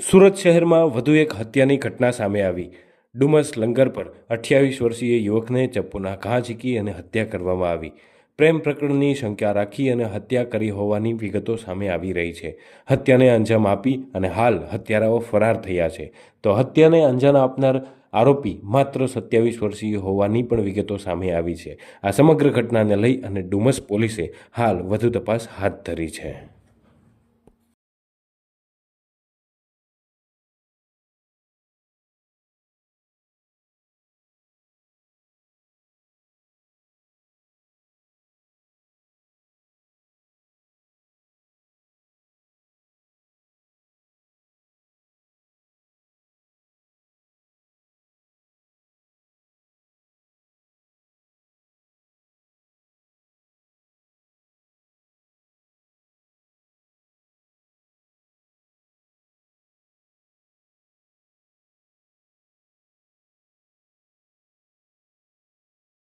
સુરત શહેરમાં વધુ એક હત્યાની ઘટના સામે આવી. ડુમસ લંગર પર અઠ્યાવીસ વર્ષીય યુવકને ચપ્પુના ઘા ઝીકી અને હત્યા કરવામાં આવી. પ્રેમ પ્રકરણની શંકા રાખી અને હત્યા કરી હોવાની વિગતો સામે આવી રહી છે. હત્યાને અંજામ આપી અને હાલ હત્યારાઓ ફરાર થયા છે. તો હત્યાને અંજામ આપનાર આરોપી માત્ર સત્યાવીસ વર્ષીય હોવાની પણ વિગતો સામે આવી છે. આ સમગ્ર ઘટનાને લઈ અને ડુમસ પોલીસે હાલ વધુ તપાસ હાથ ધરી છે.